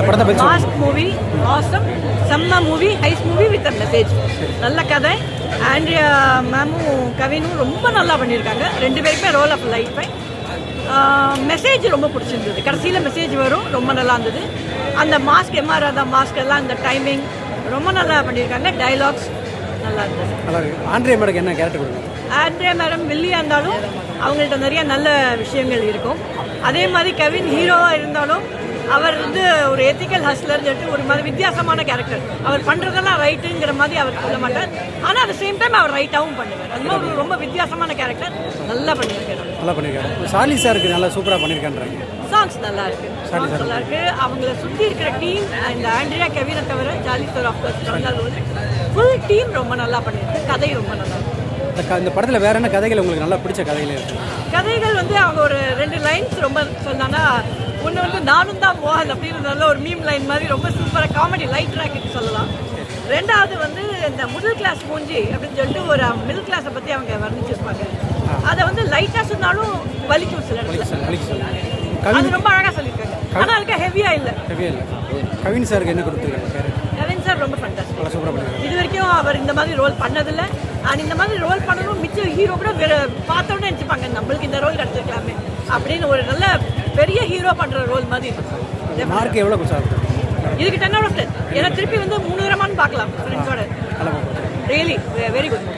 இந்த படத்தை பற்றி மாஸ்க் மூவி ஆசம் செம்ம மூவி ஹைஸ் மூவி வித் அ மெசேஜ் நல்ல கதை. ஆண்ட்ரியா மேமும் கவினும் ரொம்ப நல்லா பண்ணியிருக்காங்க. ரெண்டு பேருக்குமே ரோல் ஆஃப் லைஃப் மெசேஜ் ரொம்ப பிடிச்சிருந்தது. கடைசியில் மெசேஜ் வரும். ரொம்ப நல்லா இருந்தது. அந்த மாஸ்க் எம்ஆர் ராதா மாஸ்க் எல்லாம் இந்த டைமிங் ரொம்ப நல்லா பண்ணியிருக்காங்க. டைலாக்ஸ் நல்லா இருந்தது. ஆண்ட்ரியா மேடம் என்ன கேரக்டர் கொடுங்க. ஆண்ட்ரியா மேடம் வில்லியாக இருந்தாலும் அவங்கள்ட்ட நிறைய நல்ல விஷயங்கள் இருக்கும். அதே மாதிரி கவின் ஹீரோவாக இருந்தாலும் அவர் வந்து ஒரு எத்திக்கல் ஹஸ்லர்னு சொல்லிட்டு ஒரு மாதிரி வித்தியாசமான கேரக்டர் அவர் பண்ணுறதெல்லாம் ரைட்டுங்கிற மாதிரி அவர் சொல்ல மாட்டார். ஆனால் அட் சேம் டைம் அவர் ரைட்டாகவும் பண்ணுவார். அது மாதிரி ரொம்ப வித்தியாசமான கேரக்டர் நல்லா பண்ணியிருக்காரு நல்லா பண்ணியிருக்காரு சார்லி சாருக்கு நல்லா சூப்பராக பண்ணியிருக்கான்றாங்க சாங்ஸ் நல்லா இருக்கு. சாங்ஸ் நல்லா இருக்கு. அவங்கள சுற்றி இருக்கிற டீம் இந்த ஆண்ட்ரியா கெவினை தவிர jolly sir of course full team ரொம்ப நல்லா பண்ணியிருக்கு கதை ரொம்ப நல்லா இருக்கு. இந்த படத்தில் வேற என்ன கதைகள் உங்களுக்கு நல்லா பிடிச்ச கதைகள் இருக்கு? கதைகள் வந்து அவங்க ஒரு ரெண்டு லைன்ஸ் ரொம்ப சொன்னாங்கன்னா ஒன்று வந்து நானும் தான் மோகன் அப்படின்னு நல்ல ஒரு மீம் லைன் மாதிரி ரொம்ப சூப்பராக காமெடி லைட் ட்ராக்கு சொல்லலாம். ரெண்டாவது வந்து இந்த மிடில் கிளாஸ் மூஞ்சி அப்படின்னு சொல்லிட்டு ஒரு மிடில் கிளாஸை பற்றி அவங்க வர்ணிச்சிருப்பாங்க. அதை வந்து லைட்டாக சொன்னாலும் வலிக்கும் சில இடத்துல. அது ரொம்ப அழகாக சொல்லியிருக்காங்க. ஆனால் அதுக்கு ஹெவியாக இல்லை. ஹெவியே இல்லை. கவின் சாருக்கு என்ன கொடுத்துருக்காங்க கவின் சார் ரொம்ப ஃபண்டாஸ்டிக் இது வரைக்கும் அவர் இந்த மாதிரி ரோல் பண்ணதில்லை. அண்ட் இந்த மாதிரி ரோல் பண்ணணும் மிச்ச ஹீரோ கூட வேற பார்த்தோன்னே நினச்சிப்பாங்க நம்மளுக்கு இந்த ரோல் கிடச்சிருக்கலாமே அப்படின்னு ஒரு நல்ல பெரிய ஹீரோ பண்ணுற ரோல் மாதிரி மார்க் எவ்வளோ சார் இதுக்கு டென் அவுட் ஆஃப் டென் ஏன்னா திருப்பி வந்து மூணு தரமான்னு பார்க்கலாம் ஃப்ரெண்ட்ஸோட ரியலி வெரி குட்